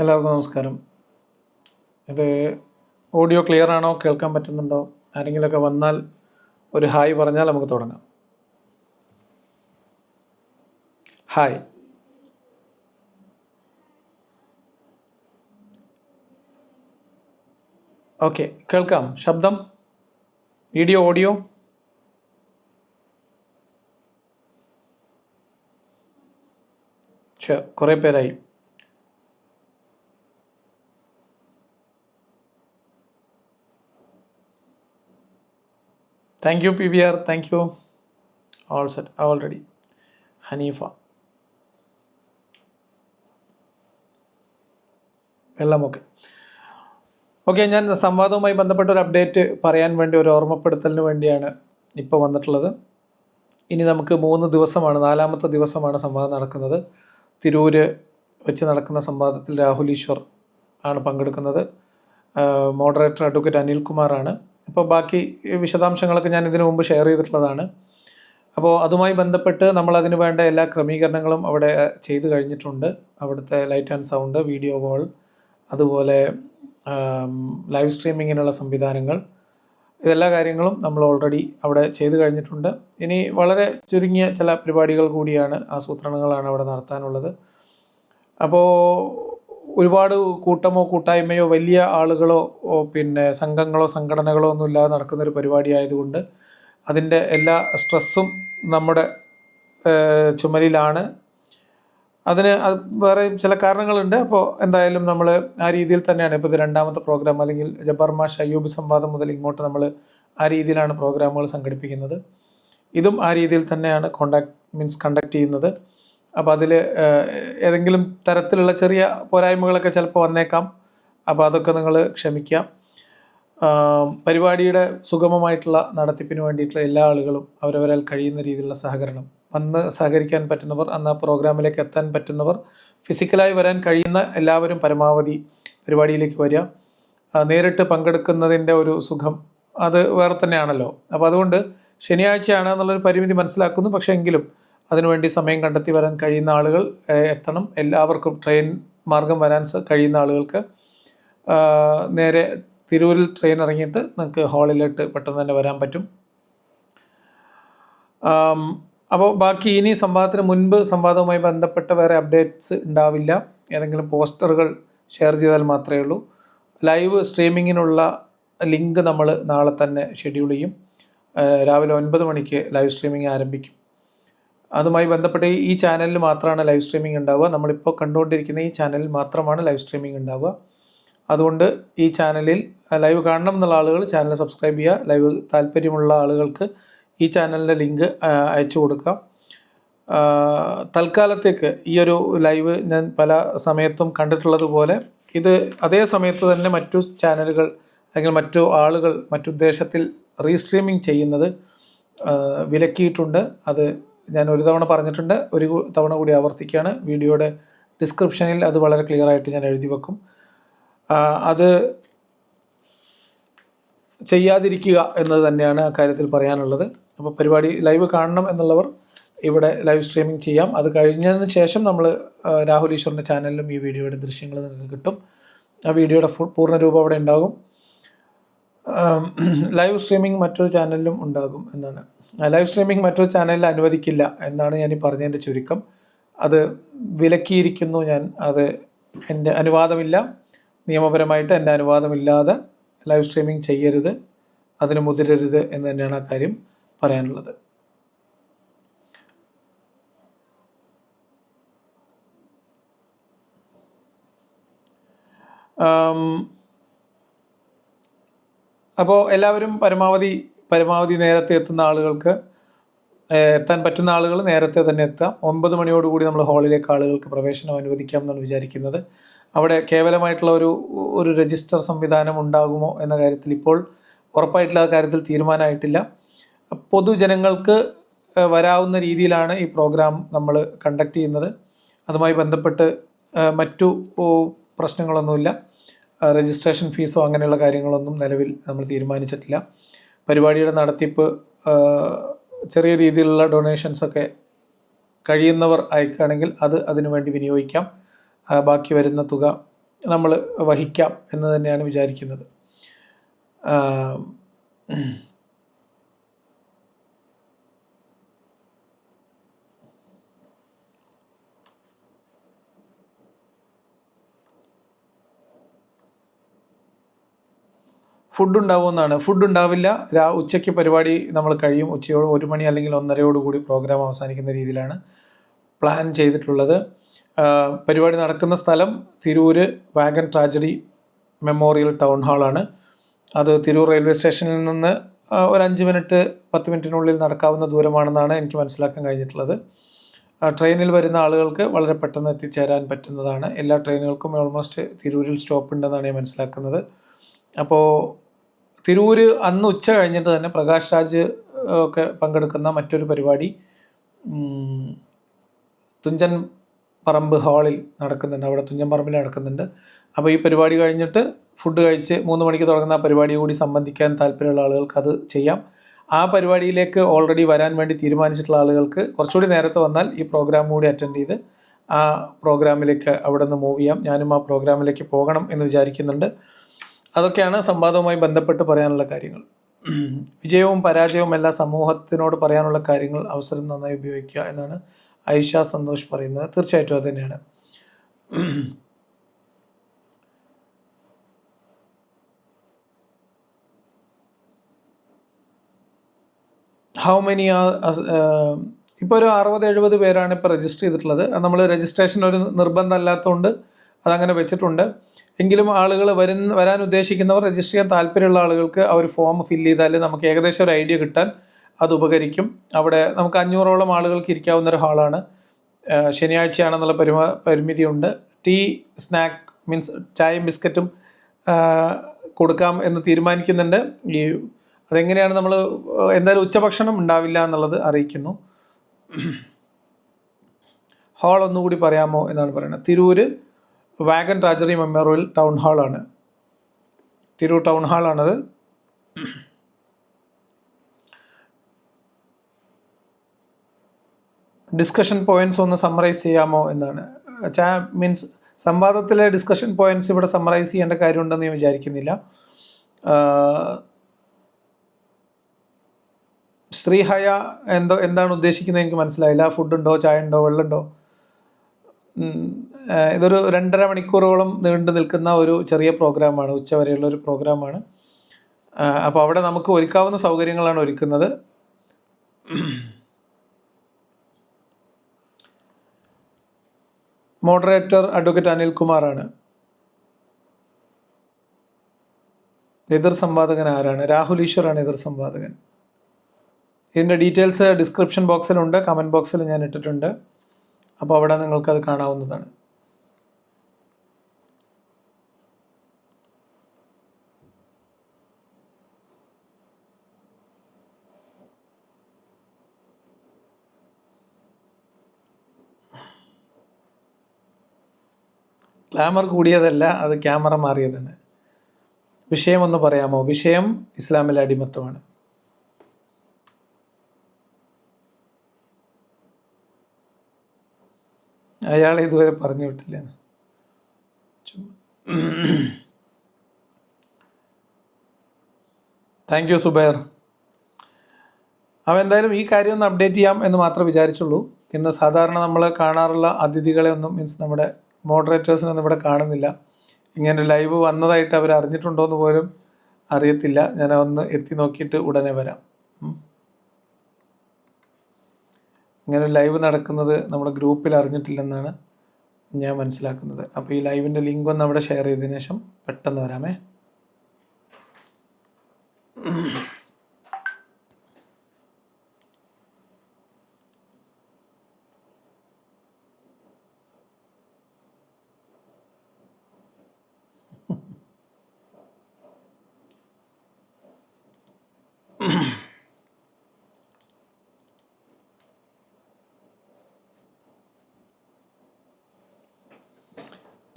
എല്ലാവർക്കും നമസ്കാരം. ഇത് ഓഡിയോ ക്ലിയർ ആണോ? കേൾക്കാൻ പറ്റുന്നുണ്ടോ? ആരെങ്കിലുമൊക്കെ വന്നാൽ ഒരു ഹായ് പറഞ്ഞാൽ നമുക്ക് തുടങ്ങാം. ഹായ്. ഓക്കെ കേൾക്കാം. ശബ്ദം? Video audio? കുറേ പേരായി. Thank you P V R thank you all set already Haneefa എല്ലാം ഓക്കെ ഓക്കെ ഞാൻ സംവാദവുമായി ബന്ധപ്പെട്ട ഒരു അപ്ഡേറ്റ് പറയാൻ വേണ്ടി ഒരു ഓർമ്മപ്പെടുത്തലിന് വേണ്ടിയാണ് ഇപ്പോൾ വന്നിട്ടുള്ളത്. ഇനി നമുക്ക് മൂന്ന് ദിവസമാണ് നാലാമത്തെ ദിവസമാണ് സംവാദം നടക്കുന്നത്. തിരൂര് വെച്ച് നടക്കുന്ന സംവാദത്തിൽ രാഹുൽ ഈശ്വർ ആണ് പങ്കെടുക്കുന്നത്. മോഡറേറ്റർ അഡ്വക്കേറ്റ് അനിൽകുമാറാണ്. അപ്പോൾ ബാക്കി വിശദാംശങ്ങളൊക്കെ ഞാൻ ഇതിനു മുമ്പ് ഷെയർ ചെയ്തിട്ടുള്ളതാണ്. അപ്പോൾ അതുമായി ബന്ധപ്പെട്ട് നമ്മൾ അതിന് വേണ്ട എല്ലാ ക്രമീകരണങ്ങളും അവിടെ ചെയ്തു കഴിഞ്ഞിട്ടുണ്ട്. അവിടുത്തെ light and sound video wall അതുപോലെ ലൈവ് സ്ട്രീമിങ്ങിനുള്ള സംവിധാനങ്ങൾ ഇതെല്ലാ കാര്യങ്ങളും നമ്മൾ ഓൾറെഡി അവിടെ ചെയ്തു കഴിഞ്ഞിട്ടുണ്ട്. ഇനി വളരെ ചുരുങ്ങിയ ചില പരിപാടികൾ കൂടിയാണ് ആസൂത്രണങ്ങളാണ് അവിടെ നടത്താനുള്ളത്. അപ്പോൾ ഒരുപാട് കൂട്ടമോ കൂട്ടായ്മയോ വലിയ ആളുകളോ പിന്നെ സംഘങ്ങളോ സംഘടനകളോ ഒന്നും ഇല്ലാതെ നടക്കുന്നൊരു പരിപാടി ആയതുകൊണ്ട് അതിന്റെ എല്ലാ സ്ട്രെസ്സും നമ്മുടെ ചുമലിലാണ്. അതിന് അത് വേറെ ചില കാരണങ്ങളുണ്ട്. അപ്പോൾ എന്തായാലും നമ്മൾ ആ രീതിയിൽ തന്നെയാണ്. ഇപ്പോൾ ഇത് രണ്ടാമത്തെ പ്രോഗ്രാം അല്ലെങ്കിൽ ജബ്ബാർ മാഷ് അയ്യൂബ് സംവാദം മുതൽ ഇങ്ങോട്ട് നമ്മൾ ആ രീതിയിലാണ് പ്രോഗ്രാമുകൾ സംഘടിപ്പിക്കുന്നത്. ഇതും ആ രീതിയിൽ തന്നെയാണ് കോണ്ടാക്ട് മീൻസ് കണ്ടക്ട് ചെയ്യുന്നത്. അപ്പോൾ അതിൽ ഏതെങ്കിലും തരത്തിലുള്ള ചെറിയ പോരായ്മകളൊക്കെ ചിലപ്പോൾ വന്നേക്കാം. അപ്പോൾ അതൊക്കെ നിങ്ങൾ ക്ഷമിക്കാം. പരിപാടിയുടെ സുഗമമായിട്ടുള്ള നടത്തിപ്പിന് വേണ്ടിയിട്ടുള്ള എല്ലാ ആളുകളും അവരവരാൽ കഴിയുന്ന രീതിയിലുള്ള സഹകരണം വന്ന് സഹകരിക്കാൻ പറ്റുന്നവർ അന്ന് പ്രോഗ്രാമിലേക്ക് എത്താൻ പറ്റുന്നവർ ഫിസിക്കലായി വരാൻ കഴിയുന്ന എല്ലാവരും പരമാവധി പരിപാടിയിലേക്ക് വരിക. നേരിട്ട് പങ്കെടുക്കുന്നതിന്റെ ഒരു സുഖം അത് വേറെ തന്നെയാണല്ലോ. അപ്പോൾ അതുകൊണ്ട് ശനിയാഴ്ചയാണ് എന്നുള്ളൊരു പരിമിതി മനസ്സിലാക്കുന്നു. പക്ഷേ എങ്കിലും അതിനുവേണ്ടി സമയം കണ്ടെത്തി വരാൻ കഴിയുന്ന ആളുകൾ എത്തണം. എല്ലാവർക്കും ട്രെയിൻ മാർഗം വരാൻ കഴിയുന്ന ആളുകൾക്ക് നേരെ തിരൂരിൽ ട്രെയിൻ ഇറങ്ങിയിട്ട് നിങ്ങൾക്ക് ഹാളിലോട്ട് പെട്ടെന്ന് തന്നെ വരാൻ പറ്റും. അപ്പോൾ ബാക്കി ഇനി സംവാദത്തിന് മുൻപ് സംവാദവുമായി ബന്ധപ്പെട്ട വേറെ അപ്ഡേറ്റ്സ് ഉണ്ടാവില്ല. ഏതെങ്കിലും പോസ്റ്ററുകൾ ഷെയർ ചെയ്താൽ മാത്രമേ ഉള്ളൂ. ലൈവ് സ്ട്രീമിങ്ങിനുള്ള ലിങ്ക് നമ്മൾ നാളെ തന്നെ ഷെഡ്യൂൾ ചെയ്യും. രാവിലെ ഒൻപത് മണിക്ക് ലൈവ് സ്ട്രീമിംഗ് ആരംഭിക്കും. അതുമായി ബന്ധപ്പെട്ട് ഈ ചാനലിൽ മാത്രമാണ് ലൈവ് സ്ട്രീമിംഗ് ഉണ്ടാവുക. നമ്മളിപ്പോൾ കണ്ടുകൊണ്ടിരിക്കുന്ന ഈ ചാനലിൽ മാത്രമാണ് ലൈവ് സ്ട്രീമിംഗ് ഉണ്ടാവുക. അതുകൊണ്ട് ഈ ചാനലിൽ ലൈവ് കാണണം എന്നുള്ള ആളുകൾ ചാനൽ സബ്സ്ക്രൈബ് ചെയ്യുക. ലൈവ് താല്പര്യമുള്ള ആളുകൾക്ക് ഈ ചാനലിന്റെ ലിങ്ക് അയച്ചു കൊടുക്കാം തൽക്കാലത്തേക്ക് ഈ ഒരു ലൈവ് ഞാൻ പല സമയത്തും കണ്ടിട്ടുള്ളതുപോലെ ഇത് അതേ സമയത്ത് തന്നെ മറ്റു ചാനലുകൾ അല്ലെങ്കിൽ മറ്റു ആളുകൾ മറ്റുദ്ദേശത്തിൽ റീസ്ട്രീമിംഗ് ചെയ്യുന്നത് വിലക്കിയിട്ടുണ്ട്. അത് ഞാൻ ഒരു തവണ പറഞ്ഞിട്ടുണ്ട് ഒരു തവണ കൂടി ആവർത്തിക്കുകയാണ്. വീഡിയോയുടെ ഡിസ്ക്രിപ്ഷനിൽ അത് വളരെ ക്ലിയർ ആയിട്ട് ഞാൻ എഴുതി വെക്കും. അത് ചെയ്യാതിരിക്കുക എന്നത് തന്നെയാണ് കാര്യത്തിൽ പറയാനുള്ളത്. അപ്പോൾ പരിപാടി ലൈവ് കാണണം എന്നുള്ളവർ ഇവിടെ ലൈവ് സ്ട്രീമിംഗ് ചെയ്യാം. അത് കഴിഞ്ഞതിന് ശേഷം നമ്മൾ രാഹുൽ ഈശ്വറിന്റെ ചാനലിലും ഈ വീഡിയോയുടെ ദൃശ്യങ്ങൾ നിങ്ങൾക്ക് കിട്ടും. ആ വീഡിയോയുടെ ഫുൾ പൂർണ രൂപം അവിടെ ഉണ്ടാകും. ലൈവ് സ്ട്രീമിംഗ് മറ്റൊരു ചാനലിലും ഉണ്ടാകും എന്നാണ്. ലൈവ് സ്ട്രീമിംഗ് മറ്റൊരു ചാനലിൽ അനുവദിക്കില്ല എന്നാണ് ഞാൻ ഈ പറഞ്ഞതിന്റെ ചുരുക്കം. അത് വിലക്കിയിരിക്കുന്നു ഞാൻ. അത് എന്റെ അനുവാദമില്ല. നിയമപരമായിട്ട് എന്റെ അനുവാദമില്ലാതെ ലൈവ് സ്ട്രീമിംഗ് ചെയ്യരുത്. അതിന് മുതിരരുത് എന്ന് തന്നെയാണ് ആ കാര്യം പറയാനുള്ളത്. അപ്പോൾ എല്ലാവരും പരമാവധി പരമാവധി നേരത്തെ എത്തുന്ന ആളുകൾക്ക് എത്താൻ പറ്റുന്ന ആളുകൾ നേരത്തെ തന്നെ എത്താം. ഒമ്പത് മണിയോടുകൂടി നമ്മൾ ഹാളിലേക്ക് ആളുകൾക്ക് പ്രവേശനം അനുവദിക്കാം എന്നാണ് വിചാരിക്കുന്നത്. അവിടെ കേവലമായിട്ടുള്ള ഒരു ഒരു രജിസ്റ്റർ സംവിധാനം ഉണ്ടാകുമോ എന്ന കാര്യത്തിൽ ഇപ്പോൾ ഉറപ്പായിട്ടുള്ള കാര്യത്തിൽ തീരുമാനമായിട്ടില്ല. പൊതുജനങ്ങൾക്ക് വരാവുന്ന രീതിയിലാണ് ഈ പ്രോഗ്രാം നമ്മൾ കണ്ടക്ട് ചെയ്യുന്നത്. അതുമായി ബന്ധപ്പെട്ട് മറ്റു പ്രശ്നങ്ങളൊന്നുമില്ല. രജിസ്ട്രേഷൻ ഫീസോ അങ്ങനെയുള്ള കാര്യങ്ങളൊന്നും നിലവിൽ നമ്മൾ തീരുമാനിച്ചിട്ടില്ല. പരിപാടിയുടെ നടത്തിപ്പ് ചെറിയ രീതിയിലുള്ള ഡൊണേഷൻസൊക്കെ കഴിയുന്നവർ അയക്കുകയാണെങ്കിൽ അത് അതിനുവേണ്ടി വിനിയോഗിക്കാം. ബാക്കി വരുന്ന തുക നമ്മൾ വഹിക്കാം എന്ന് തന്നെയാണ് വിചാരിക്കുന്നത്. ഫുഡ് ഉണ്ടാവുമെന്നാണ് ഫുഡ് ഉണ്ടാവില്ല രാ ഉച്ചയ്ക്ക് പരിപാടി നമ്മൾ കഴിയും. ഉച്ചയോട് ഒരു മണി അല്ലെങ്കിൽ ഒന്നരയോട് കൂടി പ്രോഗ്രാം അവസാനിക്കുന്ന രീതിയിലാണ് പ്ലാൻ ചെയ്തിട്ടുള്ളത്. പരിപാടി നടക്കുന്ന സ്ഥലം Tirur wagon tragedy memorial town ഹാളാണ് അത് തിരൂർ റെയിൽവേ സ്റ്റേഷനിൽ നിന്ന് ഒരു അഞ്ച് മിനിറ്റ് പത്ത് മിനിറ്റിനുള്ളിൽ നടക്കാവുന്ന ദൂരമാണെന്നാണ് എനിക്ക് മനസ്സിലാക്കാൻ കഴിഞ്ഞിട്ടുള്ളത്. ട്രെയിനിൽ വരുന്ന ആളുകൾക്ക് വളരെ പെട്ടെന്ന് എത്തിച്ചേരാൻ പറ്റുന്നതാണ്. എല്ലാ ട്രെയിനുകൾക്കും ഓൾമോസ്റ്റ് തിരൂരിൽ സ്റ്റോപ്പ് ഉണ്ടെന്നാണ് ഞാൻ മനസ്സിലാക്കുന്നത്. അപ്പോൾ തിരൂർ അന്ന് ഉച്ച കഴിഞ്ഞിട്ട് തന്നെ പ്രകാശ് രാജ് ഒക്കെ പങ്കെടുക്കുന്ന മറ്റൊരു പരിപാടി തുഞ്ചൻ പറമ്പ് ഹാളിൽ നടക്കുന്നുണ്ട്. അവിടെ തുഞ്ചൻ പറമ്പിൽ നടക്കുന്നുണ്ട്. അപ്പോൾ ഈ പരിപാടി കഴിഞ്ഞിട്ട് ഫുഡ് കഴിച്ച് മൂന്ന് മണിക്ക് തുടങ്ങുന്ന പരിപാടി കൂടി സംബന്ധിക്കാൻ താല്പര്യമുള്ള ആളുകൾക്ക് അത് ചെയ്യാം. ആ പരിപാടിയിലേക്ക് ഓൾറെഡി വരാൻ വേണ്ടി തീരുമാനിച്ചിട്ടുള്ള ആളുകൾക്ക് കുറച്ചുകൂടി നേരത്തെ വന്നാൽ ഈ പ്രോഗ്രാം കൂടി അറ്റൻഡ് ചെയ്ത് ആ പ്രോഗ്രാമിലേക്ക് അവിടെ നിന്ന് മൂവ് ചെയ്യാം. ഞാനും ആ പ്രോഗ്രാമിലേക്ക് പോകണം എന്ന് വിചാരിക്കുന്നുണ്ട്. അതൊക്കെയാണ് സംവാദവുമായി ബന്ധപ്പെട്ട് പറയാനുള്ള കാര്യങ്ങൾ. വിജയവും പരാജയവും എല്ലാ സമൂഹത്തിനോട് പറയാനുള്ള കാര്യങ്ങൾ അവസരം നന്നായി ഉപയോഗിക്കുക എന്നാണ് ഐഷ സന്തോഷ് പറയുന്നത്. തീർച്ചയായിട്ടും അത് തന്നെയാണ്. ഹൗ മെനി ഇപ്പോൾ ഒരു അറുപത് എഴുപത് പേരാണ് ഇപ്പോൾ രജിസ്റ്റർ ചെയ്തിട്ടുള്ളത്. നമ്മൾ രജിസ്ട്രേഷൻ ഒരു നിർബന്ധമല്ലാത്തതുകൊണ്ട് അതങ്ങനെ വെച്ചിട്ടുണ്ട്. എങ്കിലും ആളുകൾ വരുന്ന വരാൻ ഉദ്ദേശിക്കുന്നവർ രജിസ്റ്റർ ചെയ്യാൻ താല്പര്യമുള്ള ആളുകൾക്ക് ആ ഒരു ഫോം ഫില്ല് ചെയ്താൽ നമുക്ക് ഏകദേശം ഒരു ഐഡിയ കിട്ടാൻ അത് ഉപകരിക്കും. അവിടെ നമുക്ക് അഞ്ഞൂറോളം ആളുകൾക്ക് ഇരിക്കാവുന്ന ഒരു ഹാളാണ് ശനിയാഴ്ചയാണെന്നുള്ള പരിമ പരിമിതിയുണ്ട്. ടീ സ്നാക്ക് മീൻസ് ചായയും ബിസ്ക്കറ്റും കൊടുക്കാം എന്ന് തീരുമാനിക്കുന്നുണ്ട്. ഈ അതെങ്ങനെയാണ് നമ്മൾ എന്തായാലും ഉച്ചഭക്ഷണം ഉണ്ടാവില്ല എന്നുള്ളത് അറിയിക്കുന്നു. ഹാൾ ഒന്നുകൂടി പറയാമോ എന്നാണ് പറയുന്നത്. Tirur wagon tragedy memorial town ഹാളാണ് Tirur town ഹാളാണത് ഡിസ്കഷൻ പോയിന്റ്സ് ഒന്ന് സമ്മറൈസ് ചെയ്യാമോ എന്നാണ്. ചാ മീൻസ് സംവാദത്തിലെ ഡിസ്കഷൻ പോയിന്റ്സ് ഇവിടെ സമ്മറൈസ് ചെയ്യേണ്ട കാര്യമുണ്ടെന്ന് ഞാൻ വിചാരിക്കുന്നില്ല. ശ്രീഹയ എന്തോ എന്താണ് ഉദ്ദേശിക്കുന്നത് എനിക്ക് മനസ്സിലായില്ല. ഫുഡുണ്ടോ ചായ ഉണ്ടോ വെള്ളമുണ്ടോ? ഇതൊരു രണ്ടര മണിക്കൂറോളം നീണ്ടു നിൽക്കുന്ന ഒരു ചെറിയ പ്രോഗ്രാമാണ് ഉച്ചവരെയുള്ള ഒരു പ്രോഗ്രാമാണ്. അപ്പോൾ അവിടെ നമുക്ക് ഒരുക്കാവുന്ന സൗകര്യങ്ങളാണ് ഒരുക്കുന്നത്. മോഡറേറ്റർ അഡ്വക്കേറ്റ് അനിൽകുമാറാണ്. എതിർ സംവാദകൻ ആരാണ്? രാഹുൽ ഈശ്വറാണ് എതിർ സംവാദകൻ. ഇതിന്റെ ഡീറ്റെയിൽസ് ഡിസ്ക്രിപ്ഷൻ ബോക്സിലുണ്ട് കമന്റ് ബോക്സിൽ ഞാൻ ഇട്ടിട്ടുണ്ട്. അപ്പോൾ അവിടെ നിങ്ങൾക്കത് കാണാവുന്നതാണ്. ക്ലാമർ കൂടിയതല്ല അത് ക്യാമറ മാറിയതാണ്. വിഷയം ഒന്ന് പറയാമോ? വിഷയം ഇസ്ലാമിലെ അടിമത്തമാണ്. അയാൾ ഇതുവരെ പറഞ്ഞു വിട്ടില്ല. താങ്ക് യു സുബൈർ അവ എന്തായാലും ഈ കാര്യം ഒന്ന് അപ്ഡേറ്റ് ചെയ്യാം എന്ന് മാത്രമേ വിചാരിച്ചുള്ളൂ. ഇന്ന് സാധാരണ നമ്മൾ കാണാറുള്ള അതിഥികളെ ഒന്നും മീൻസ് നമ്മുടെ മോഡറേറ്റേഴ്സിനൊന്നും ഇവിടെ കാണുന്നില്ല. ഇങ്ങനെ ലൈവ് വന്നതായിട്ട് അവർ അറിഞ്ഞിട്ടുണ്ടോ എന്ന് പോലും അറിയത്തില്ല. ഞാൻ ഒന്ന് എത്തി നോക്കിയിട്ട് ഉടനെ വരാം. ഇങ്ങനെ ലൈവ് നടക്കുന്നത് നമ്മുടെ ഗ്രൂപ്പിൽ അറിഞ്ഞിട്ടില്ലെന്നാണ് ഞാൻ മനസ്സിലാക്കുന്നത്. അപ്പോൾ ഈ ലൈവിന്റെ ലിങ്ക് ഒന്ന് അവിടെ ഷെയർ ചെയ്തതിന് ശേഷം പെട്ടെന്ന് വരാമേ.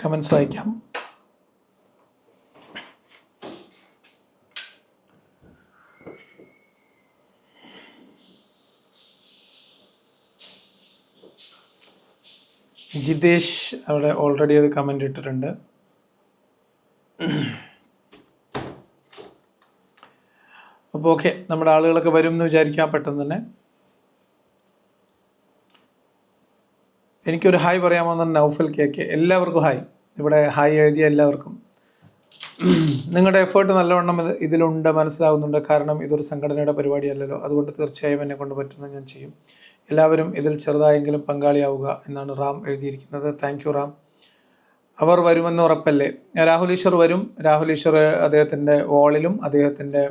കമൻസ് വായിക്കാം ജിതേഷ് അവിടെ ഓൾറെഡി ഒരു കമന്റ് ഇട്ടിട്ടുണ്ട്. അപ്പോൾ ഓക്കെ നമ്മുടെ ആളുകളൊക്കെ വരും എന്ന് വിചാരിക്കാം പെട്ടെന്ന് തന്നെ. എനിക്കൊരു ഹായ് പറയാമെന്ന് നൗഫൽ കെ കെ. എല്ലാവർക്കും ഹായ്. ഇവിടെ ഹായ് എഴുതിയ എല്ലാവർക്കും. നിങ്ങളുടെ എഫേർട്ട് നല്ലവണ്ണം ഇത് ഇതിലുണ്ട് മനസ്സിലാവുന്നുണ്ട്. കാരണം ഇതൊരു സംഘടനയുടെ പരിപാടിയല്ലല്ലോ. അതുകൊണ്ട് തീർച്ചയായും എന്നെ കൊണ്ട് പറ്റുന്ന ഞാൻ ചെയ്യും. എല്ലാവരും ഇതിൽ ചെറുതായെങ്കിലും പങ്കാളിയാവുക എന്നാണ് റാം എഴുതിയിരിക്കുന്നത്. Thank U Ram. അവർ വരുമെന്ന് ഉറപ്പല്ലേ? രാഹുൽ ഈശ്വർ വരും. രാഹുൽ ഈശ്വർ അദ്ദേഹത്തിന്റെ വാളിലും അദ്ദേഹത്തിന്റെ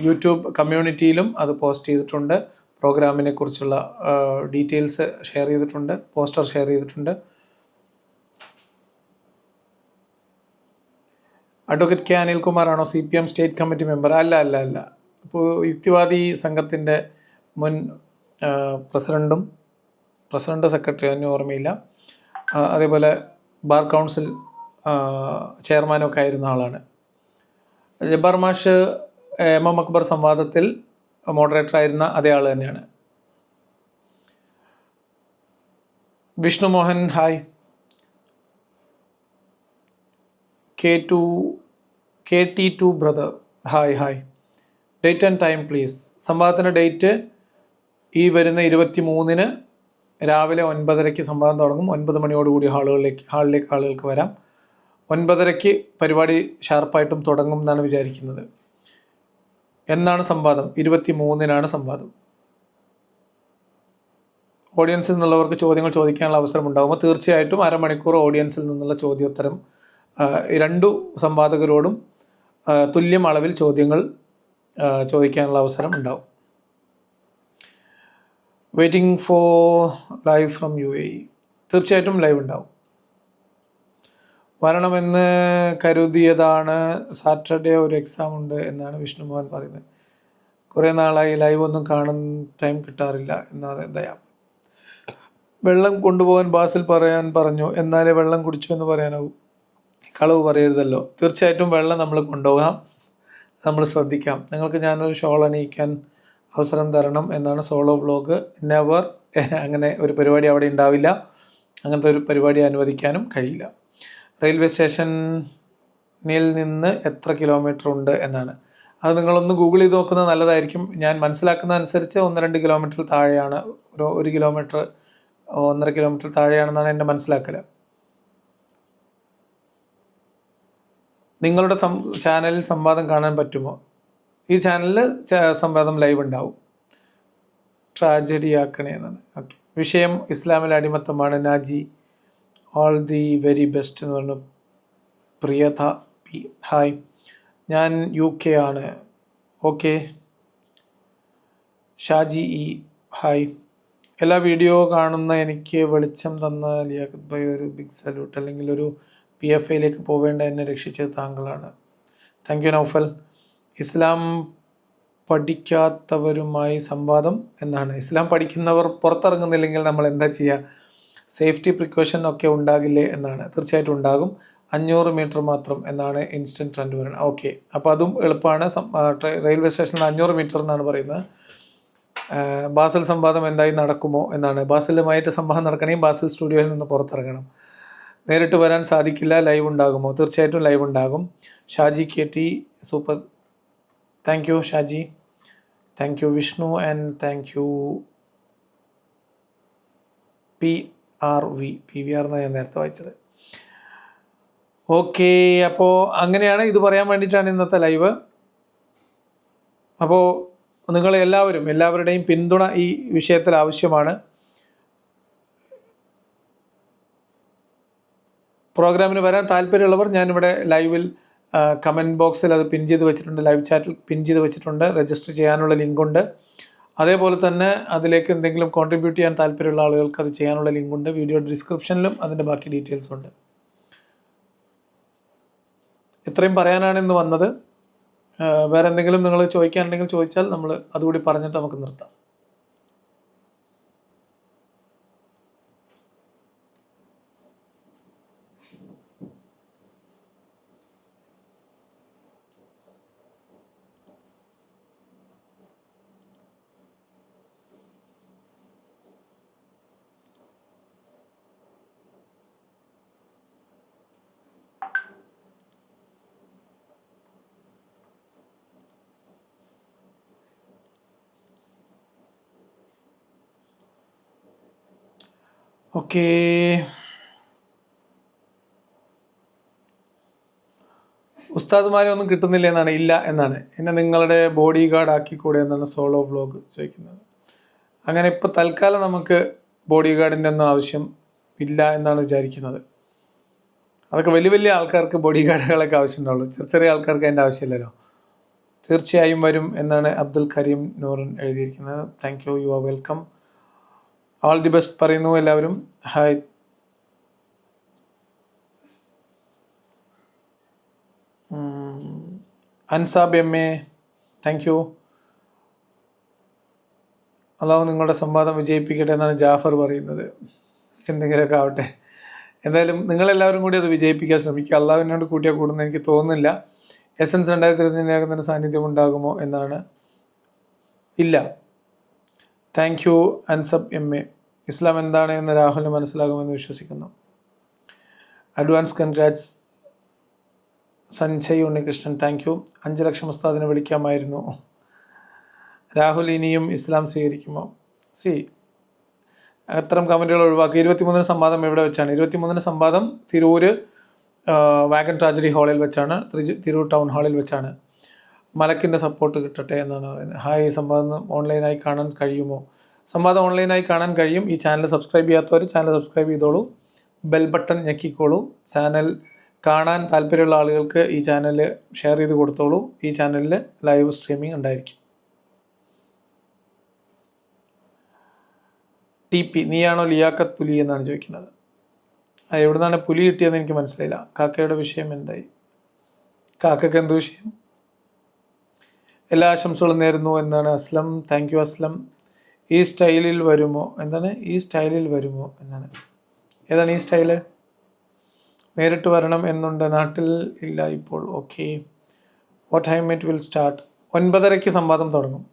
യൂട്യൂബ് കമ്മ്യൂണിറ്റിയിലും അത് പോസ്റ്റ് ചെയ്തിട്ടുണ്ട്. പ്രോഗ്രാമിനെ കുറിച്ചുള്ള ഡീറ്റെയിൽസ് ഷെയർ ചെയ്തിട്ടുണ്ട് പോസ്റ്റർ ഷെയർ ചെയ്തിട്ടുണ്ട്. Advocate K അനിൽകുമാറാണോ C P M state committee member? അല്ല അല്ല അല്ല. ഇപ്പോൾ യുക്തിവാദി സംഘത്തിന്റെ മുൻ പ്രസിഡന്റും പ്രസിഡന്റ് സെക്രട്ടറി അതിന് ഓർമ്മയില്ല. അതേപോലെ ബാർ കൗൺസിൽ ചെയർമാനൊക്കെ ആയിരുന്ന ആളാണ്. ജബ്ബാർ മാഷ് എം എം അക്ബർ സംവാദത്തിൽ മോഡറേറ്റർ ആയിരുന്ന അതേ ആൾ തന്നെയാണ്. Vishnu Mohan hi K two K T two brother hi hi date and time please സംവാദത്തിന്റെ date ഈ വരുന്ന ഇരുപത്തി മൂന്നിന് രാവിലെ ഒൻപതരയ്ക്ക് സംവാദം തുടങ്ങും. ഒൻപത് മണിയോടുകൂടി ഹാളുകളിലേക്ക് ഹാളിലേക്ക് ആളുകൾക്ക് വരാം. ഒൻപതരയ്ക്ക് പരിപാടി ഷാർപ്പായിട്ടും തുടങ്ങും എന്നാണ് വിചാരിക്കുന്നത്. എന്നാണ് സംവാദം? ഇരുപത്തി മൂന്നിനാണ് സംവാദം ഓഡിയൻസിൽ നിന്നുള്ളവർക്ക് ചോദ്യങ്ങൾ ചോദിക്കാനുള്ള അവസരം ഉണ്ടാകുമ്പോൾ തീർച്ചയായിട്ടും അരമണിക്കൂർ ഓഡിയൻസിൽ നിന്നുള്ള ചോദ്യോത്തരം രണ്ടു സംവാദകരോടും തുല്യം അളവിൽ ചോദ്യങ്ങൾ ചോദിക്കാനുള്ള അവസരം ഉണ്ടാവും. Waiting for live from U A തീർച്ചയായിട്ടും ലൈവ് ഉണ്ടാവും. വരണമെന്ന് കരുതിയതാണ് സാറ്റർഡേ ഒരു എക്സാം ഉണ്ട് എന്നാണ് വിഷ്ണു മോഹൻ പറയുന്നത്. കുറേ നാളായി ലൈവ് ഒന്നും കാണുന്ന ടൈം കിട്ടാറില്ല എന്നാണ് ദയാ. വെള്ളം കൊണ്ടുപോകാൻ ബാസിൽ പറയാൻ പറഞ്ഞു എന്നാലേ വെള്ളം കുടിച്ചു എന്ന് പറയാനാവൂ. കളവ് പറയരുതല്ലോ. തീർച്ചയായിട്ടും വെള്ളം നമ്മൾ കൊണ്ടുപോകാം. നമ്മൾ ശ്രദ്ധിക്കാം. നിങ്ങൾക്ക് ഞാനൊരു ഷോൾ അണിയിക്കാൻ അവസരം തരണം എന്നാണ് സോളോ വ്ലോഗ് നെവർ അങ്ങനെ ഒരു പരിപാടി അവിടെ ഉണ്ടാവില്ല. അങ്ങനത്തെ ഒരു പരിപാടി അനുവദിക്കാനും കഴിയില്ല. റെയിൽവേ സ്റ്റേഷനിൽ നിന്ന് എത്ര കിലോമീറ്റർ ഉണ്ട് എന്നാണ്. അത് നിങ്ങളൊന്ന് ഗൂഗിൾ ചെയ്ത് നോക്കുന്നത് നല്ലതായിരിക്കും. ഞാൻ മനസ്സിലാക്കുന്ന അനുസരിച്ച് ഒന്ന് രണ്ട് കിലോമീറ്റർ താഴെയാണ്. ഒരു ഒരു കിലോമീറ്റർ ഒന്നര കിലോമീറ്റർ താഴെയാണെന്നാണ് എന്റെ മനസ്സിലാക്കൽ. നിങ്ങളുടെ സം ചാനലിൽ സംവാദം കാണാൻ പറ്റുമോ? ഈ ചാനലിൽ സംവാദം ലൈവ് ഉണ്ടാവും. ട്രാജഡി ആക്കണേ എന്നാണ്. ഓക്കെ വിഷയം ഇസ്ലാമിലെ അടിമത്തമാണ്. Naji. All the very best എന്ന് പറഞ്ഞു പ്രിയത പി ഹായ്. ഞാൻ യു കെ ആണ്. Okay Shaji E hi. എല്ലാ വീഡിയോ കാണുന്ന എനിക്ക് വെളിച്ചം തന്ന ലിയാഖത്ത് ഭായ് ഒരു ബിഗ് സല്യൂട്ട് അല്ലെങ്കിൽ ഒരു പി എഫ് ഐയിലേക്ക് പോവേണ്ട എന്നെ രക്ഷിച്ചത് താങ്കളാണ്. താങ്ക് യു നൗഫൽ ഇസ്ലാം പഠിക്കാത്തവരുമായി സംവാദം എന്നാണ്. ഇസ്ലാം പഠിക്കുന്നവർ പുറത്തിറങ്ങുന്നില്ലെങ്കിൽ നമ്മൾ എന്താ ചെയ്യുക സേഫ്റ്റി പ്രിക്കോഷൻ ഒക്കെ ഉണ്ടാകില്ലേ എന്നാണ്. തീർച്ചയായിട്ടും ഉണ്ടാകും. അഞ്ഞൂറ് മീറ്റർ മാത്രം എന്നാണ് ഇൻസ്റ്റന്റ് ട്രെൻഡ് വരുന്നത്. ഓക്കെ. അപ്പോൾ അതും എളുപ്പമാണ്. റെയിൽവേ സ്റ്റേഷനിൽ അഞ്ഞൂറ് മീറ്റർ എന്നാണ് പറയുന്നത്. ബാസൽ സംവാദം എന്തായി നടക്കുമോ എന്നാണ്. ബാസലുമായിട്ട് സംവാദം നടക്കണമെങ്കിൽ ബാസൽ സ്റ്റുഡിയോയിൽ നിന്ന് പുറത്തിറങ്ങണം. നേരിട്ട് വരാൻ സാധിക്കില്ല. ലൈവ് ഉണ്ടാകുമോ? തീർച്ചയായിട്ടും ലൈവ് ഉണ്ടാകും. Shaji K T super. Thank you Shaji. Thank you Vishnu and thank you P R V P V R എന്നാണ് ഞാൻ നേരത്തെ വായിച്ചത്. ഓക്കെ അപ്പോൾ അങ്ങനെയാണ് ഇത് പറയാൻ വേണ്ടിയിട്ടാണ് ഇന്നത്തെ ലൈവ്. അപ്പോൾ നിങ്ങൾ എല്ലാവരും എല്ലാവരുടെയും പിന്തുണ ഈ വിഷയത്തിൽ ആവശ്യമാണ്. പ്രോഗ്രാമിന് വരാൻ താല്പര്യമുള്ളവർ ഞാനിവിടെ ലൈവിൽ കമന്റ് ബോക്സിൽ അത് പിൻ ചെയ്ത് വെച്ചിട്ടുണ്ട് ലൈവ് ചാറ്റിൽ പിൻ ചെയ്ത് വെച്ചിട്ടുണ്ട്. രജിസ്റ്റർ ചെയ്യാനുള്ള ലിങ്കുണ്ട്. അതേപോലെ തന്നെ അതിലേക്ക് എന്തെങ്കിലും കോൺട്രിബ്യൂട്ട് ചെയ്യാൻ താല്പര്യമുള്ള ആളുകൾക്ക് അത് ചെയ്യാനുള്ള ലിങ്കുണ്ട് വീഡിയോ ഡിസ്ക്രിപ്ഷനിലും അതിന്റെ ബാക്കി ഡീറ്റെയിൽസ് ഉണ്ട്. ഇത്രയും പറയാനാണ് ഇന്ന് വന്നത്. വേറെ എന്തെങ്കിലും നിങ്ങൾ ചോദിക്കാനുണ്ടെങ്കിൽ ചോദിച്ചാൽ നമ്മൾ അതുകൂടി പറഞ്ഞിട്ട് നമുക്ക് നിർത്താം. ഓക്കേ ഉസ്താദുമാരെ ഒന്നും കിട്ടുന്നില്ല എന്നാണ്. ഇല്ല എന്നാണ്. എന്നെ നിങ്ങളുടെ ബോഡി ഗാർഡ് ആക്കിക്കൂടെ എന്നാണ് സോളോ ബ്ലോഗ് ചോദിക്കുന്നത്. അങ്ങനെ ഇപ്പോൾ തൽക്കാലം നമുക്ക് ബോഡി ഗാർഡിന്റെ ഒന്നും ആവശ്യം ഇല്ല എന്നാണ് വിചാരിക്കുന്നത്. അതൊക്കെ വലിയ വലിയ ആൾക്കാർക്ക് ബോഡി ഗാർഡുകളൊക്കെ ആവശ്യമുണ്ടാവുള്ളൂ. ചെറിയ ചെറിയ ആൾക്കാർക്ക് അതിന്റെ ആവശ്യമില്ലല്ലോ. തീർച്ചയായും വരും എന്നാണ് അബ്ദുൽ കരീം നൂറിൻ എഴുതിയിരിക്കുന്നത്. Thank you you are welcome all the best പറയുന്നു എല്ലാവരും. Hi Ansab M A thank you അള്ളാഹു നിങ്ങളുടെ സംവാദം വിജയിപ്പിക്കട്ടെ എന്നാണ് ജാഫർ പറയുന്നത്. എന്തെങ്കിലുമൊക്കെ ആവട്ടെ. എന്തായാലും നിങ്ങളെല്ലാവരും കൂടി അത് വിജയിപ്പിക്കാൻ ശ്രമിക്കുക. അള്ളാഹുവിനോട് കൂട്ടിയാൽ കൂടുന്ന എനിക്ക് തോന്നുന്നില്ല. എസൻസ് രണ്ടായിരത്തി ഇരുപത്തിനാകുന്നതിന് സാന്നിധ്യം ഉണ്ടാകുമോ എന്നാണ്. ഇല്ല. Thank you Ansab M A ഇസ്ലാം എന്താണ് എന്ന് രാഹുലിന് മനസ്സിലാകുമെന്ന് വിശ്വസിക്കുന്നു. Advance congrats Sanjay Unnikrishnan thank you അഞ്ച് ലക്ഷം ഉസ്താദിനെ വിളിക്കാമായിരുന്നു. രാഹുൽ ഇനിയും ഇസ്ലാം സ്വീകരിക്കുമോ? സി അത്തരം കമന്റുകൾ ഒഴിവാക്കി. ഇരുപത്തിമൂന്നിന് സംവാദം എവിടെ വെച്ചാണ്? ഇരുപത്തിമൂന്നിന് സംവാദം തിരൂർ വാഗൻ ട്രാജഡി ഹാളിൽ വെച്ചാണ്. തിരൂർ ടൗൺ ഹാളിൽ വെച്ചാണ്. മലക്കിന്റെ സപ്പോർട്ട് കിട്ടട്ടെ എന്നാണ് പറയുന്നത്. ഹായ് സംവാദം ഓൺലൈനായി കാണാൻ കഴിയുമോ? സംവാദം ഓൺലൈനായി കാണാൻ കഴിയും. ഈ ചാനൽ സബ്സ്ക്രൈബ് ചെയ്യാത്തവർ ചാനൽ സബ്സ്ക്രൈബ് ചെയ്തോളൂ. ബെൽ ബട്ടൺ ഞെക്കിക്കോളൂ. ചാനൽ കാണാൻ താല്പര്യമുള്ള ആളുകൾക്ക് ഈ ചാനൽ ഷെയർ ചെയ്ത് കൊടുത്തോളൂ. ഈ ചാനലിൽ ലൈവ് സ്ട്രീമിംഗ് ഉണ്ടായിരിക്കും. ടി പി നീയാണോ ലിയാക്കത്ത് പുലി എന്നാണ് ചോദിക്കുന്നത്. എവിടെ നിന്നാണ് പുലി കിട്ടിയതെന്ന് എനിക്ക് മനസ്സിലായില്ല. കാക്കയുടെ വിഷയം എന്തായി? കാക്കയ്ക്ക് എന്ത് വിഷയം? എല്ലാ ആശംസകളും നേരുന്നു. എന്നാണ് അസ്ലം? Thank you Aslam. ഈ സ്റ്റൈലിൽ വരുമോ? എന്താണ്? ഈ സ്റ്റൈലിൽ വരുമോ? എന്നാണ് ഏതാണ് ഈ സ്റ്റൈൽ നേരിട്ട് വരണം എന്നുണ്ട്. നാട്ടിൽ ഇല്ല ഇപ്പോൾ. Okay what time it will start ഒൻപതരയ്ക്ക് സംവാദം തുടങ്ങും.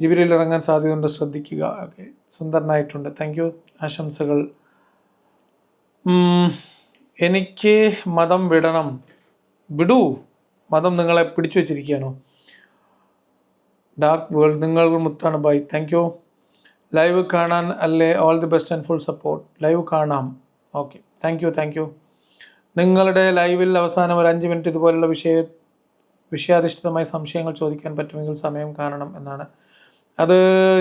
ജിബിലിൽ ഇറങ്ങാൻ സാധ്യതയുണ്ട്. ശ്രദ്ധിക്കുക. ഓക്കെ സുന്ദരനായിട്ടുണ്ട്. താങ്ക് യു ആശംസകൾ. എനിക്ക് മതം വിടണം. വിടൂ. മതം നിങ്ങളെ പിടിച്ചു വെച്ചിരിക്കുകയാണോ? ഡാർക്ക് വേൾഡ് നിങ്ങൾ മുത്താണ്. ബൈ താങ്ക് യു ലൈവ് കാണാൻ അല്ലേ? All the best and full support live കാണാം. Okay thank you thank you നിങ്ങളുടെ ലൈവിൽ അവസാനം ഒരു അഞ്ച് മിനിറ്റ് ഇതുപോലുള്ള വിഷയ വിഷയാധിഷ്ഠിതമായ സംശയങ്ങൾ ചോദിക്കാൻ പറ്റുമെങ്കിൽ സമയം കാണണം എന്നാണ്. അത്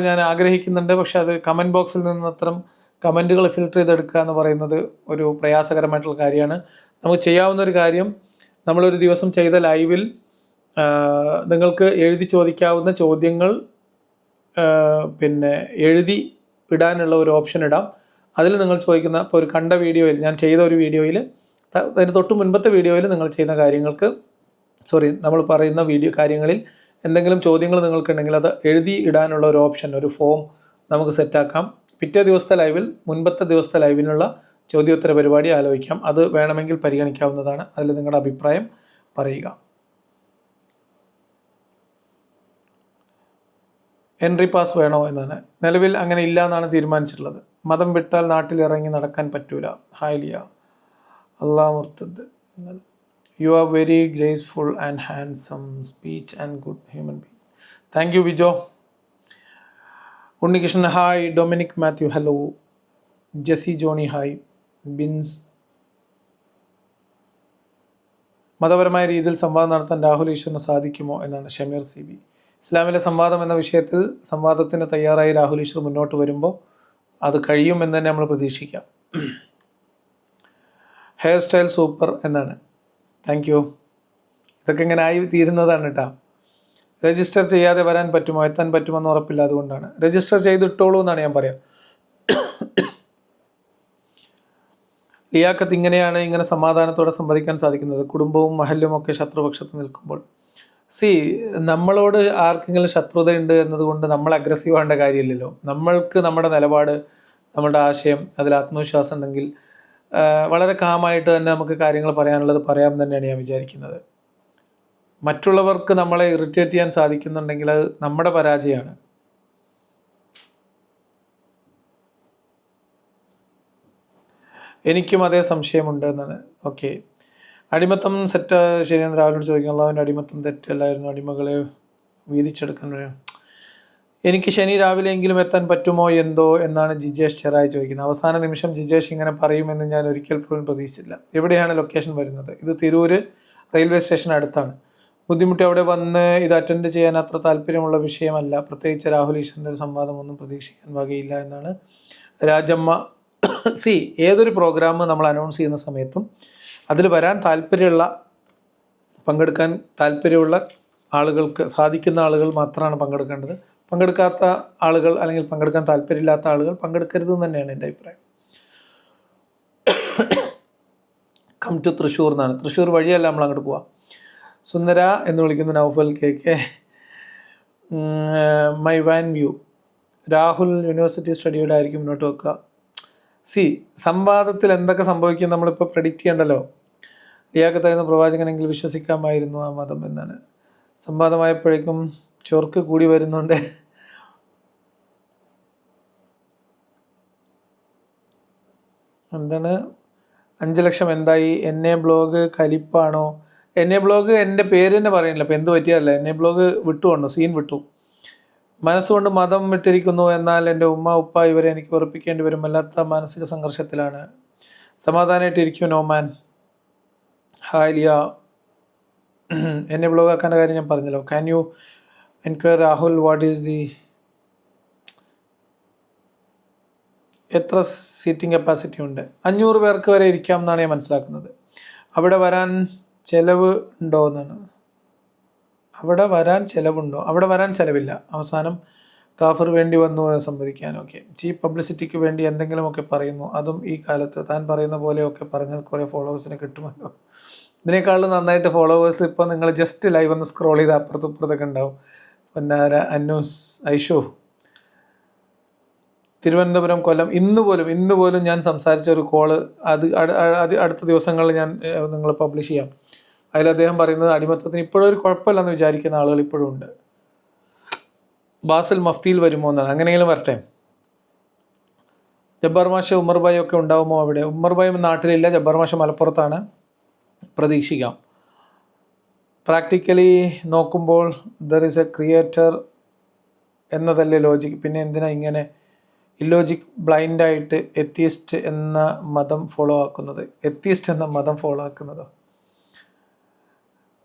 ഞാൻ ആഗ്രഹിക്കുന്നുണ്ട്. പക്ഷേ അത് കമന്റ് ബോക്സിൽ നിന്ന് അത്തരം കമന്റുകൾ ഫിൽട്ടർ ചെയ്തെടുക്കുക എന്ന് പറയുന്നത് ഒരു പ്രയാസകരമായിട്ടുള്ള കാര്യമാണ്. നമുക്ക് ചെയ്യാവുന്ന ഒരു കാര്യം നമ്മളൊരു ദിവസം ചെയ്ത ലൈവിൽ നിങ്ങൾക്ക് എഴുതി ചോദിക്കാവുന്ന ചോദ്യങ്ങൾ പിന്നെ എഴുതി ഇടാനുള്ള ഒരു ഓപ്ഷൻ ഇടാം. അതിൽ നിങ്ങൾ ചോദിക്കുന്ന ഇപ്പോൾ ഒരു കണ്ട വീഡിയോയിൽ ഞാൻ ചെയ്ത ഒരു വീഡിയോയിൽ അതിന് തൊട്ട് മുൻപത്തെ വീഡിയോയിൽ നിങ്ങൾ ചെയ്യുന്ന കാര്യങ്ങൾക്ക് സോറി നമ്മൾ പറയുന്ന വീഡിയോ കാര്യങ്ങളിൽ എന്തെങ്കിലും ചോദ്യങ്ങൾ നിങ്ങൾക്കുണ്ടെങ്കിൽ അത് എഴുതി ഇടാനുള്ള ഒരു ഓപ്ഷൻ ഒരു ഫോം നമുക്ക് സെറ്റാക്കാം. പിറ്റേ ദിവസത്തെ ലൈവിൽ മുൻപത്തെ ദിവസത്തെ ലൈവിനുള്ള ചോദ്യോത്തര പരിപാടി ആലോചിക്കാം. അത് വേണമെങ്കിൽ പരിഗണിക്കാവുന്നതാണ്. അതിൽ നിങ്ങളുടെ അഭിപ്രായം പറയുക. എൻട്രി പാസ് വേണോ എന്നാണ്. നിലവിൽ അങ്ങനെ ഇല്ല എന്നാണ് തീരുമാനിച്ചിട്ടുള്ളത്. മതം വിട്ടാൽ നാട്ടിലിറങ്ങി നടക്കാൻ പറ്റൂല. ഹായ്ലിയ അള്ളാ മുർത്തദ് you are very graceful and handsome. Speech and good human being thank you Vijo Unnikrishnan hi. Dominic Mathew hello. Jessy Johny hi. Bins. മതപരമായ രീതിയിൽ സംവാദം നടത്താൻ രാഹുൽ ഈശ്വറിന് സാധിക്കുമോ എന്നാണ് ഷമീർ സി ബി. ഇസ്ലാമിലെ സംവാദം എന്ന വിഷയത്തിൽ സംവാദത്തിന് തയ്യാറായി രാഹുൽ ഈശ്വർ മുന്നോട്ട് വരുമ്പോൾ അത് കഴിയുമെന്ന് തന്നെ നമ്മൾ പ്രതീക്ഷിക്കാം. ഹെയർ സ്റ്റൈൽ സൂപ്പർ എന്നാണ്. താങ്ക് യു ഇതൊക്കെ ഇങ്ങനെ ആയി തീരുന്നതാണ് കേട്ടോ രജിസ്റ്റർ ചെയ്യാതെ വരാൻ പറ്റുമോ? എത്താൻ പറ്റുമെന്ന് ഉറപ്പില്ല അതുകൊണ്ടാണ് രജിസ്റ്റർ ചെയ്തിട്ടോളൂ എന്നാണ് ഞാൻ പറയാം. ലിയാക്കത്ത് ഇങ്ങനെയാണ് ഇങ്ങനെ സമാധാനത്തോടെ സംവദിക്കാൻ സാധിക്കുന്നത്. കുടുംബവും മഹല്ലും ഒക്കെ ശത്രുപക്ഷത്ത് നിൽക്കുമ്പോൾ. സി നമ്മളോട് ആർക്കെങ്കിലും ശത്രുതയുണ്ട് എന്നതുകൊണ്ട് നമ്മൾ അഗ്രസീവ് ആവേണ്ട കാര്യമില്ലല്ലോ. നമ്മൾക്ക് നമ്മുടെ നിലപാട് നമ്മുടെ ആശയം അതിൽ ആത്മവിശ്വാസം ഉണ്ടെങ്കിൽ വളരെ കാമായിട്ട് തന്നെ നമുക്ക് കാര്യങ്ങൾ പറയാനുള്ളത് പറയാം തന്നെയാണ് ഞാൻ വിചാരിക്കുന്നത്. മറ്റുള്ളവർക്ക് നമ്മളെ ഇറിറ്റേറ്റ് ചെയ്യാൻ സാധിക്കുന്നുണ്ടെങ്കിൽ അത് നമ്മുടെ പരാജയമാണ്. എനിക്കും അതേ സംശയമുണ്ട് എന്നാണ്. ഓക്കെ അടിമത്തം സെറ്റ് ശരിയെന്ന് രാവിലോട് ചോദിക്കും അള്ളാഹുവിന്റെ അടിമത്തം തെറ്റല്ലായിരുന്നു. അടിമകളെ വീതിച്ചെടുക്കാൻ എനിക്ക് ശനി രാവിലെയെങ്കിലും എത്താൻ പറ്റുമോ എന്തോ എന്നാണ് ജിജേഷ് ചെറായി ചോദിക്കുന്നത്. അവസാന നിമിഷം ജിജേഷ് ഇങ്ങനെ പറയുമെന്ന് ഞാൻ ഒരിക്കൽ പോലും പ്രതീക്ഷിച്ചില്ല. എവിടെയാണ് ലൊക്കേഷൻ വരുന്നത്? ഇത് തിരൂർ റെയിൽവേ സ്റ്റേഷൻ അടുത്താണ്. ബുദ്ധിമുട്ടി അവിടെ വന്ന് ഇത് അറ്റൻഡ് ചെയ്യാൻ അത്ര താല്പര്യമുള്ള വിഷയമല്ല. പ്രത്യേകിച്ച് രാഹുൽ ഈശ്വറിന്റെ ഒരു സംവാദമൊന്നും പ്രതീക്ഷിക്കാൻ വകയില്ല എന്നാണ് രാജമ്മ സി ഏതൊരു പ്രോഗ്രാം നമ്മൾ അനൗൺസ് ചെയ്യുന്ന സമയത്തും അതിൽ വരാൻ താല്പര്യമുള്ള പങ്കെടുക്കാൻ താല്പര്യമുള്ള ആളുകൾക്ക് സാധിക്കുന്ന ആളുകൾ മാത്രമാണ് പങ്കെടുക്കേണ്ടത്. പങ്കെടുക്കാത്ത ആളുകൾ അല്ലെങ്കിൽ പങ്കെടുക്കാൻ താല്പര്യമില്ലാത്ത ആളുകൾ പങ്കെടുക്കരുത് തന്നെയാണ് എന്റെ അഭിപ്രായം. കം ടു തൃശ്ശൂർ എന്നാണ്. തൃശ്ശൂർ വഴിയല്ല നമ്മൾ അങ്ങോട്ട് പോവാം. സുന്ദര എന്ന് വിളിക്കുന്ന Noufal K K my van view Rahul university സ്റ്റഡിയുടെ ആയിരിക്കും മുന്നോട്ട് വെക്കുക. സി സംവാദത്തിൽ എന്തൊക്കെ സംഭവിക്കും നമ്മളിപ്പോൾ പ്രഡിക്റ്റ് ചെയ്യണ്ടല്ലോ? ലിയാക്കത്തായിരുന്ന പ്രവാചകനെങ്കിൽ വിശ്വസിക്കാമായിരുന്നു ആ മതം എന്നാണ്. സംവാദമായപ്പോഴേക്കും ചോർക്ക് കൂടി വരുന്നുണ്ട്. എന്താണ്? അഞ്ച് ലക്ഷം എന്തായി? എൻ എ ബ്ലോഗ് കലിപ്പാണോ എൻ എ ബ്ലോഗ് എന്റെ പേര് തന്നെ പറയുന്നില്ല അപ്പം എന്ത് പറ്റിയതല്ല? എൻ എ ബ്ലോഗ് വിട്ടു വന്നു സീൻ വിട്ടു. മനസ്സുകൊണ്ട് മതം വിട്ടിരിക്കുന്നു എന്നാൽ എന്റെ ഉമ്മ ഉപ്പ ഇവരെ എനിക്ക് ഉറപ്പിക്കേണ്ടി വരും. വല്ലാത്ത മാനസിക സംഘർഷത്തിലാണ്. സമാധാനമായിട്ടിരിക്കും നോമാൻ? ഹായ് ലിയ എന്നെ ബ്ലോഗ് ആക്കാന്റെ കാര്യം ഞാൻ പറഞ്ഞല്ലോ. Can you enquire Rahul what is the എത്ര സീറ്റിംഗ് കപ്പാസിറ്റി ഉണ്ട്? അഞ്ഞൂറ് പേർക്ക് വരെ ഇരിക്കാം എന്നാണ് ഞാൻ മനസ്സിലാക്കുന്നത്. അവിടെ വരാൻ ചിലവ് ഉണ്ടോ എന്നാണ്. അവിടെ വരാൻ ചിലവുണ്ടോ? അവിടെ വരാൻ ചിലവില്ല. അവസാനം കാഫർ വേണ്ടി വന്നു എന്ന് സമ്മതിക്കാൻ ഓക്കെ ചീപ്പ് പബ്ലിസിറ്റിക്ക് വേണ്ടി എന്തെങ്കിലുമൊക്കെ പറയുന്നു. അതും ഈ കാലത്ത് താൻ പറയുന്ന പോലെയൊക്കെ പറഞ്ഞാൽ കുറേ ഫോളോവേഴ്സിനെ കിട്ടുമല്ലോ. ഇതിനേക്കാളും നന്നായിട്ട് ഫോളോവേഴ്സ് ഇപ്പോൾ നിങ്ങൾ ജസ്റ്റ് ലൈവ് ഒന്ന് സ്ക്രോൾ ചെയ്ത് അപ്പുറത്തും ഇപ്പുറത്തൊക്കെ ഉണ്ടാവും. പൊന്നാര അന്നൂസ് ഐഷു. തിരുവനന്തപുരം കൊല്ലം. ഇന്ന് പോലും ഇന്ന് പോലും ഞാൻ സംസാരിച്ച ഒരു കോൾ അത് അടുത്ത ദിവസങ്ങളിൽ ഞാൻ നിങ്ങൾ പബ്ലിഷ് ചെയ്യാം. അതിൽ അദ്ദേഹം പറയുന്നത് അടിമത്തത്തിന് ഇപ്പോഴും ഒരു കുഴപ്പമില്ലെന്ന് വിചാരിക്കുന്ന ആളുകൾ ഇപ്പോഴും ഉണ്ട്. ബാസിൽ മഫ്തിയിൽ വരുമോ എന്നാണ്. അങ്ങനെയെങ്കിലും വരട്ടെ. ജബ്ബാർ മാഷ ഉമ്മർ ഭായി ഒക്കെ ഉണ്ടാവുമോ അവിടെ? ഉമ്മർ നാട്ടിലില്ല. ജബ്ബാർ മാഷ മലപ്പുറത്താണ്. പ്രതീക്ഷിക്കാം. പ്രാക്ടിക്കലി നോക്കുമ്പോൾ ദർ ഇസ് എ ക്രിയേറ്റർ എന്നതല്ലേ ലോജിക് പിന്നെ എന്തിനാ ഇങ്ങനെ ഇല്ലോജിക് ബ്ലൈൻഡായിട്ട് എത്തിസ്റ്റ് എന്ന മതം ഫോളോ ആക്കുന്നത്? എത്തിസ്റ്റ് എന്ന മതം ഫോളോ ആക്കുന്നതോ?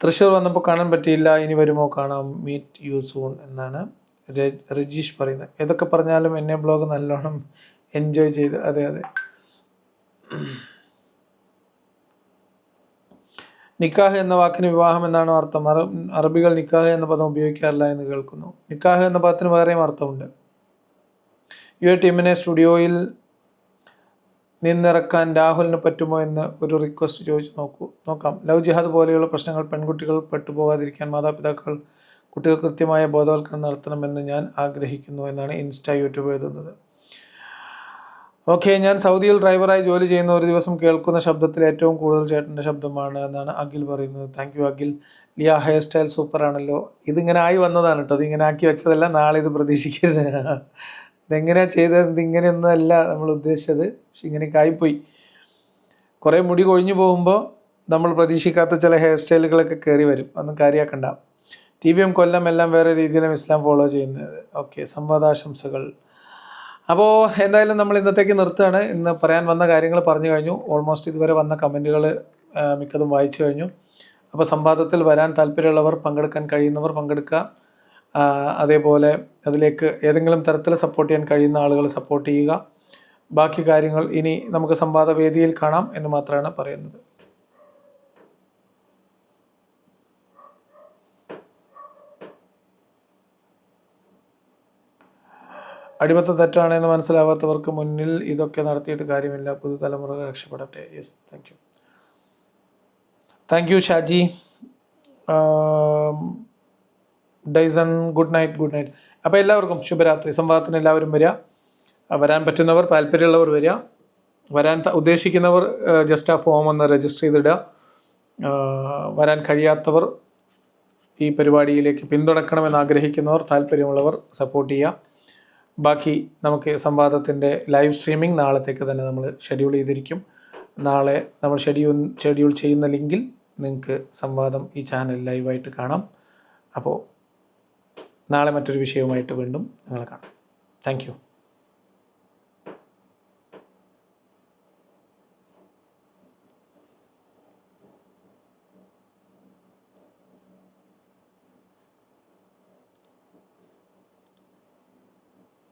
തൃശ്ശൂർ വന്നപ്പോൾ കാണാൻ പറ്റിയില്ല ഇനി വരുമോ കാണാം മീറ്റ് യു സൂൺ എന്നാണ് രജീഷ് പറയുന്നത്. ഏതൊക്കെ പറഞ്ഞാലും എന്നെ ബ്ലോഗ് നല്ലോണം എൻജോയ് ചെയ്ത് അതെ അതെ. നിക്കാഹ് എന്ന വാക്കിന് വിവാഹം എന്നാണ് അർത്ഥം? അറബികൾ നിക്കാഹ് എന്ന പദം ഉപയോഗിക്കാറില്ല എന്ന് കേൾക്കുന്നു. നിക്കാഹ് എന്ന പദത്തിന് വേറെയും അർത്ഥമുണ്ട്. യു എ ടീമിനെ സ്റ്റുഡിയോയിൽ നിന്നിറക്കാൻ രാഹുലിന് പറ്റുമോ എന്ന് ഒരു റിക്വസ്റ്റ് ചോദിച്ചു നോക്കൂ. നോക്കാം. ലവ് ജിഹാദ് പോലെയുള്ള പ്രശ്നങ്ങൾ പെൺകുട്ടികൾ പെട്ടുപോകാതിരിക്കാൻ മാതാപിതാക്കൾ കുട്ടികൾ കൃത്യമായ ബോധവൽക്കരണം നടത്തണമെന്ന് ഞാൻ ആഗ്രഹിക്കുന്നു എന്നാണ് ഇൻസ്റ്റ യൂട്യൂബ് എഴുതുന്നത്. ഓക്കെ ഞാൻ സൗദിയിൽ ഡ്രൈവറായി ജോലി ചെയ്യുന്ന ഒരു ദിവസം കേൾക്കുന്ന ശബ്ദത്തിൽ ഏറ്റവും കൂടുതൽ ചേട്ടന്റെ ശബ്ദമാണ് എന്നാണ് അഖിൽ പറയുന്നത്. Thank you Akhil. Liya hair style സൂപ്പറാണല്ലോ ഇതിങ്ങനെ ആയി വന്നതാണ് കേട്ടോ ഇങ്ങനെ ആക്കി വെച്ചതല്ല നാളെ ഇത് പ്രതീക്ഷിക്കരുത്. ഇതെങ്ങനെയാണ് ചെയ്തത്? ഇതിങ്ങനെയൊന്നും അല്ല നമ്മൾ ഉദ്ദേശിച്ചത്. പക്ഷെ ഇങ്ങനെയൊക്കെ ആയിപ്പോയി. കുറേ മുടി കൊഴിഞ്ഞു പോകുമ്പോൾ നമ്മൾ പ്രതീക്ഷിക്കാത്ത ചില ഹെയർ സ്റ്റൈലുകളൊക്കെ കയറി വരും. ഒന്നും കാര്യമാക്കണ്ട. ടി വി എം കൊല്ലം എല്ലാം വേറെ രീതിയിലും ഇസ്ലാം ഫോളോ ചെയ്യുന്നത്. ഓക്കെ സംവാദാശംസകൾ. അപ്പോൾ എന്തായാലും നമ്മൾ ഇന്നത്തേക്ക് നിർത്തുകയാണ്. ഇന്ന് പറയാൻ വന്ന കാര്യങ്ങൾ പറഞ്ഞു കഴിഞ്ഞു. ഓൾമോസ്റ്റ് ഇതുവരെ വന്ന കമന്റുകൾ മിക്കതും വായിച്ചു കഴിഞ്ഞു. അപ്പോൾ സംവാദത്തിൽ വരാൻ താല്പര്യമുള്ളവർ പങ്കെടുക്കാൻ കഴിയുന്നവർ പങ്കെടുക്കുക. അതേപോലെ അതിലേക്ക് ഏതെങ്കിലും തരത്തിൽ സപ്പോർട്ട് ചെയ്യാൻ കഴിയുന്ന ആളുകൾ സപ്പോർട്ട് ചെയ്യുക. ബാക്കി കാര്യങ്ങൾ ഇനി നമുക്ക് സംവാദ വേദിയിൽ കാണാം എന്ന് മാത്രമാണ് പറയുന്നത്. അടിമത്തം തെറ്റാണെന്ന് മനസ്സിലാവാത്തവർക്ക് മുന്നിൽ ഇതൊക്കെ നടത്തിയിട്ട് കാര്യമില്ല. പുതുതലമുറ രക്ഷപ്പെടട്ടെ. Yes thank you thank you Shaji. Dyson good night good night. അപ്പോൾ എല്ലാവർക്കും ശുഭരാത്രി. സംവാദത്തിന് എല്ലാവരും വരിക. വരാൻ പറ്റുന്നവർ താല്പര്യമുള്ളവർ വരിക. വരാൻ ഉദ്ദേശിക്കുന്നവർ ജസ്റ്റ് ആ ഫോം ഒന്ന് രജിസ്റ്റർ ചെയ്തിടുക. വരാൻ കഴിയാത്തവർ ഈ പരിപാടിയിലേക്ക് പിന്തുണക്കണമെന്ന് ആഗ്രഹിക്കുന്നവർ താല്പര്യമുള്ളവർ സപ്പോർട്ട് ചെയ്യുക. ബാക്കി നമുക്ക് സംവാദത്തിന്റെ ലൈവ് സ്ട്രീമിംഗ് നാളത്തേക്ക് തന്നെ നമ്മൾ ഷെഡ്യൂൾ ചെയ്തിരിക്കും. നാളെ നമ്മൾ ഷെഡ്യൂൾ ഷെഡ്യൂൾ ചെയ്യുന്ന ലിങ്കിൽ നിങ്ങൾക്ക് സംവാദം ഈ ചാനൽ ലൈവായിട്ട് കാണാം. അപ്പോൾ നാളെ മറ്റൊരു വിഷയവുമായിട്ട് വീണ്ടും നിങ്ങളെ കാണാം. താങ്ക്